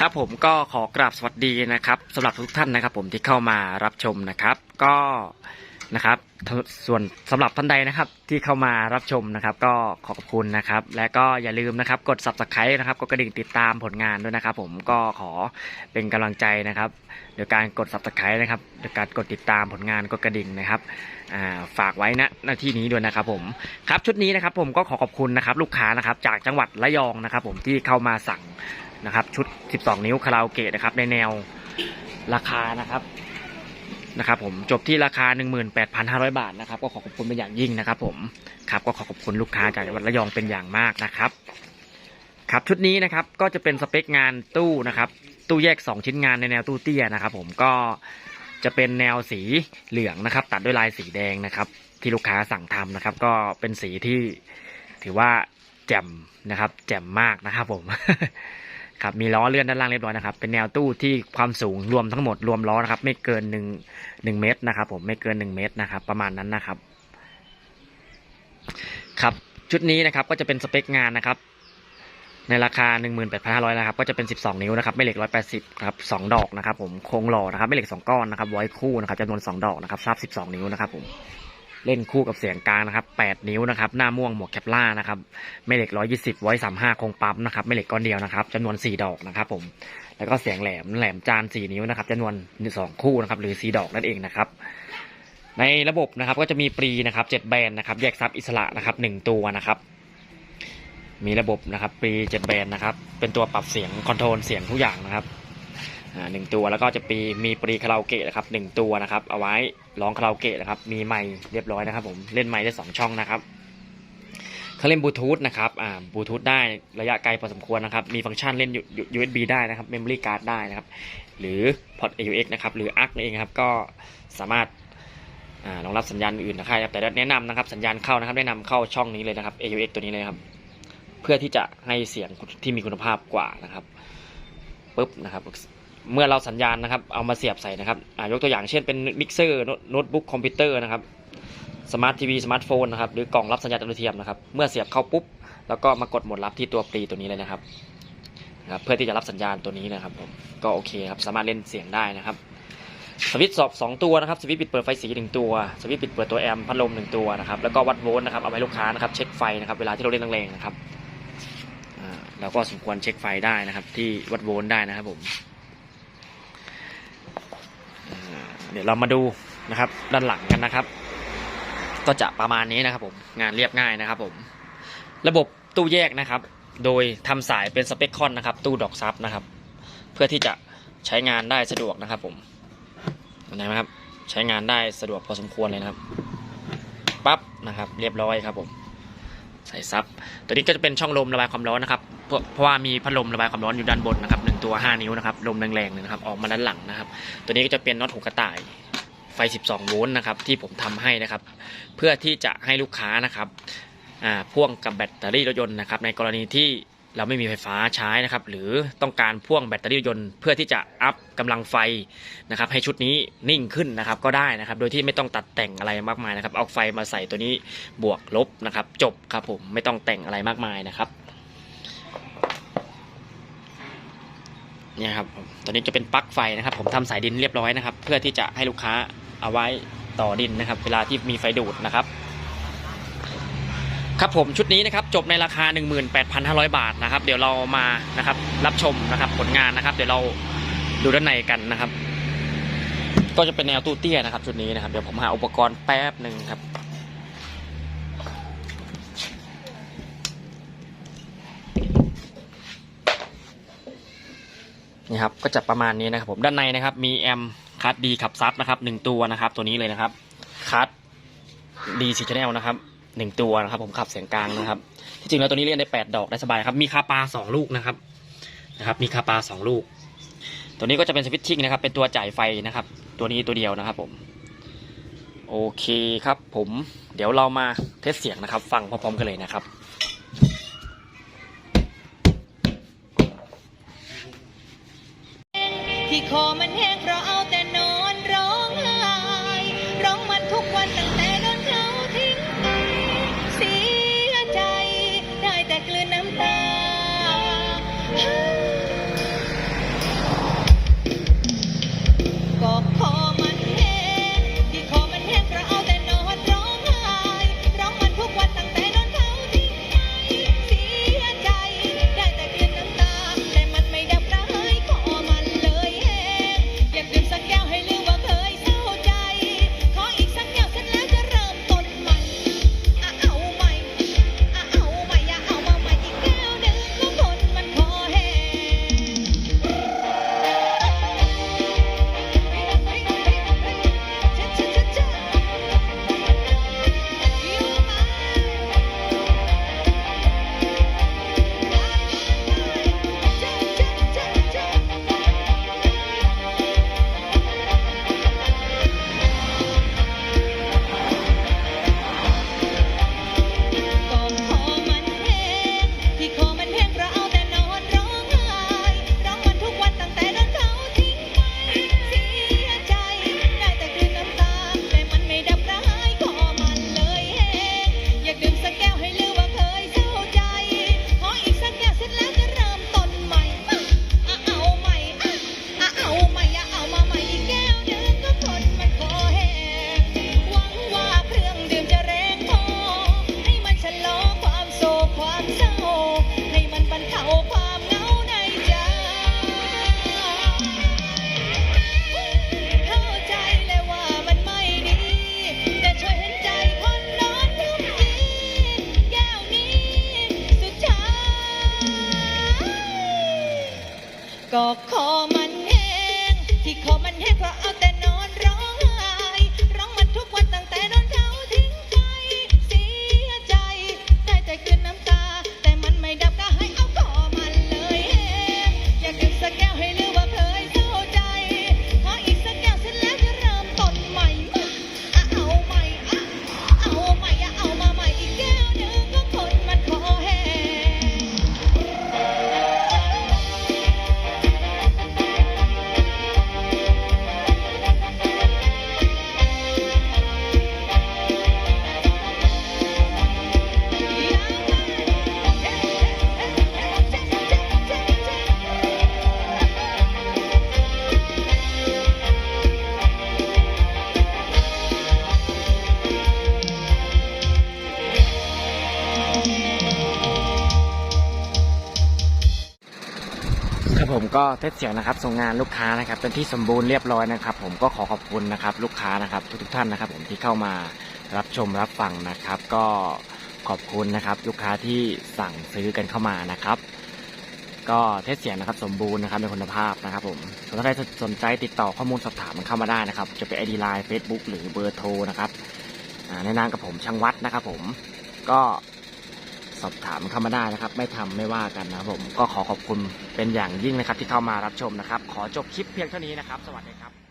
ครับผมก็ขอกราบสวัสดีนะครับสำหรับทุกท่านนะครับ ผมที่เข้ามารับชมนะครับ ก็นะครับ ส่วนสำหรับท่านใดนะครับ ที่เข้ามารับชมนะครับ ก็ขอบคุณนะครับ และก็อย่าลืมนะครับ กด subscribe นะครับกดกระดิ่งติดตามผลงานด้วยนะครับ ผมก็ขอเป็นกำลังใจนะครับโดยการกด subscribe นะครับโดยการกดติดตามผลงานกดกระดิ่งนะครับฝากไว้ณหน้าที่นี้ด้วยนะครับ ผมครับชุดนี้นะครับ ผมก็ขอขอบคุณนะครับ ลูกค้านะครับ จากจังหวัดระยองนะครับ ผมที่เข้ามาสั่ง นะครับ ชุด 12 นิ้วคาราโอเกะนะครับ ในแนวราคานะครับนะครับผมจบที่ราคา 18,500 บาทนะครับ ก็ขอขอบคุณเป็นอย่างยิ่งนะครับ ผมครับก็ขอขอบคุณลูกค้าจากจังหวัดระยองเป็นอย่างมากนะครับ ครับชุดนี้นะครับก็จะเป็นสเปคงานตู้นะครับ ตู้แยก 2 ชิ้นงานในแนวตู้เตี้ยนะครับ ผมก็จะเป็นแนวสีเหลืองนะครับ ตัดด้วยลายสีแดงนะครับ ที่ลูกค้าสั่งทำนะครับ ก็เป็นสีที่ถือว่าแจ่มนะครับ แจ่มมากนะครับผม ครับมีล้อเลื่อนด้านล่างเรียบร้อยนะครับ เป็นแนวตู้ที่ความสูงรวมทั้งหมดรวมล้อนะครับ ไม่เกินหนึ่งหนึ่งเมตรนะครับ ผมไม่เกินหนึ่งเมตรนะครับ ประมาณนั้นนะครับ ครับชุดนี้นะครับก็จะเป็นสเปคงานนะครับ ในราคา 18,500นะครับ ก็จะเป็น 12 นิ้วนะครับไม่เหล็ก 180ครับ2ดอกนะครับ ผมโครงหล่อนะครับไม่เหล็ก 2 ก้อนนะครับไว้คู่นะครับจำนวน 2 ดอกนะครับทราบ 12 นิ้วนะครับผม เล่นคู่กับเสียงกลางนะครับ 8 นิ้วนะครับ หน้าม่วงหมวกแคปล่านะครับไม่เหล็ก 120 ไว้35 คงปั๊มนะครับไม่เหล็กก้อนเดียวนะครับจำนวน 4 ดอกนะครับผม แล้วก็เสียงแหลมแหลมจาน 4 นิ้วนะครับจำนวน 2 คู่นะครับหรือ 4 ดอกนั่นเองนะครับ ในระบบนะครับก็จะมีปรีนะครับ 7 แบรนด์นะครับ แยกซับอิสระนะครับ 1 ตัวนะครับ มีระบบนะครับปรี7แบรนด์นะครับ เป็นตัวปรับเสียงคอนโทรลเสียงทุกอย่างนะครับ หนึ่งตัวแล้วก็จะปีมีปรีคาราโอเกะนะครับหนึ่งตัวนะครับเอาไว้ร้องคาราโอเกะนะครับมีไมค์เรียบร้อยนะครับผมเล่นไมค์ได้สองช่องนะครับเขาเล่นบลูทูธนะครับอ่าบลูทูธได้ระยะไกลพอสมควรนะครับมีฟังก์ชันเล่น USB ได้นะครับ Memory Card ได้นะครับ หรือพอร์ต AUX นะครับหรือ ARC นั่นเองครับก็สามารถรองรับสัญญาณอื่นนะครับแต่แนะนำนะครับสัญญาณเข้านะครับแนะนำเข้าช่องนี้เลยนะครับ AUX ตัวนี้เลยครับ เพื่อที่จะให้เสียงที่มีคุณภาพกว่านะครับปุ๊บนะครับ เมื่อเราสัญญาณนะครับเอามาเสียบใส่นะครับยกตัวอย่างเช่นเป็นมิกเซอร์โน้ตบุ๊กคอมพิวเตอร์นะครับสมาร์ททีวีสมาร์ทโฟนนะครับหรือกล่องรับสัญญาณดาวเทียมนะครับเมื่อเสียบเข้าปุ๊บแล้วก็มากดโหมดรับที่ตัวปรีตัวนี้เลยนะครับนะครับเพื่อที่จะรับสัญญาณตัวนี้นะครับผมก็โอเคครับสามารถเล่นเสียงได้นะครับสวิตช์สอบสองตัวนะครับสวิตช์ปิดเปิดไฟสีหนึ่งตัวสวิตช์ปิดเปิดตัวแอมป์พัดลมหนึ่งตัวนะครับแล้วก็วัดโวลต์นะครับเอาไว้ลูกค้านะครับเช็คไฟนะครับเวลาที่เราเล่นแรงๆนะครับอ่าเราก็สมควรเช็คไฟได้นะครับ ที่วัดโวลต์ได้นะครับผม เดี๋ยวเรามาดูนะครับ ด้านหลังกันนะครับ ก็จะประมาณนี้นะครับผมงานเรียบง่ายนะครับผมระบบตู้แยกนะครับ โดยทำสายเป็นสเปคคอนนะครับ ตู้ดอกซับนะครับ เพื่อที่จะใช้งานได้สะดวกนะครับ ผมเห็นไหมครับ ใช้งานได้สะดวกพอสมควรเลยนะครับปั๊บนะครับ เรียบร้อยครับผมใส่ซับตัวนี้ก็จะเป็นช่องลมระบายความร้อนนะครับเพราะว่ามีพัดลมระบายความร้อนอยู่ด้านบนนะครับหนึ่งตัว 5 นิ้วนะครับลมแรงๆเลยนะครับออกมาด้านหลังนะครับ ตัวนี้ก็จะเป็นน็อตหูกระต่ายไฟ 12 โวลต์นะครับที่ผมทำให้นะครับ เพื่อที่จะให้ลูกค้านะครับพ่วงกับแบตเตอรี่รถยนต์นะครับ ในกรณีที่เราไม่มีไฟฟ้าใช้นะครับ หรือต้องการพ่วงแบตเตอรี่รถยนต์เพื่อที่จะอัพกำลังไฟนะครับ ให้ชุดนี้นิ่งขึ้นนะครับ ก็ได้นะครับ โดยที่ไม่ต้องตัดแต่งอะไรมากมายนะครับ เอาไฟมาใส่ตัวนี้บวกลบนะครับ จบครับผมไม่ต้องแต่งอะไรมากมายนะครับ เนี่ยครับตัวนี้จะเป็นปลั๊กไฟนะครับ ผมทำสายดินเรียบร้อยนะครับ เพื่อที่จะให้ลูกค้าเอาไว้ต่อดินนะครับ เวลาที่มีไฟดูดนะครับ ครับผมชุดนี้นะครับ จบในราคา 18,500 บาทนะครับ เดี๋ยวเรามานะครับ รับชมนะครับ ผลงานนะครับ เดี๋ยวเราดูด้านในกันนะครับ ก็จะเป็นแนวตู้เตี้ยนะครับ ชุดนี้นะครับ เดี๋ยวผมหาอุปกรณ์แป๊บหนึ่งครับ นี่ครับก็จะประมาณนี้นะครับผมด้านในนะครับ มีแอมคัดดีขับซับนะครับหนึ่งตัวนะครับ ตัวนี้เลยนะครับคัดดีสีชแนลนะครับหนึ่งตัวนะครับ ผมขับเสียงกลางนะครับ ที่จริงแล้วตัวนี้เล่นได้แปดดอกได้สบายครับ มีคาปาสองลูกนะครับนะครับ มีคาปาสองลูก ตัวนี้ก็จะเป็นสวิตชิ่งนะครับ เป็นตัวจ่ายไฟนะครับ ตัวนี้ตัวเดียวนะครับ ผม โอเคครับ ผม เดี๋ยวเรามาเทสเสียงนะครับ ฟังพร้อมๆกันเลยนะครับ ที่คอมันแห้งเพราะเอาแต่นอนร้องไห้ร้องมันทุกวันตั้งแต่โดนเขาทิ้งไปเสียใจได้แต่กลืน อมันแห้งที่คอมันแห้งเพราะเอาแต่ ก็เทสเสียงนะครับส่งงานลูกค้านะครับ เป็นที่สมบูรณ์เรียบร้อยนะครับ ผมก็ขอขอบคุณนะครับ ลูกค้านะครับทุกๆท่านนะครับ ผมที่เข้ามารับชมรับฟังนะครับ ก็ขอบคุณนะครับ ลูกค้าที่สั่งซื้อกันเข้ามานะครับ ก็เทสเสียงนะครับ สมบูรณ์นะครับในคุณภาพนะครับ ผมถ้าใครสนใจติดต่อข้อมูลสอบถามมันเข้ามาได้นะครับ จะเป็นไอดีไลน์เฟซบุ๊กหรือเบอร์โทรนะครับอ่าในนามกับผมช่างวัดนะครับ ผมก็ สอบถามเข้ามาได้นะครับ ไม่ทำไม่ว่ากันนะผมก็ขอขอบคุณเป็นอย่างยิ่งนะครับที่เข้ามารับชมนะครับ ขอจบคลิปเพียงเท่านี้นะครับ สวัสดีครับ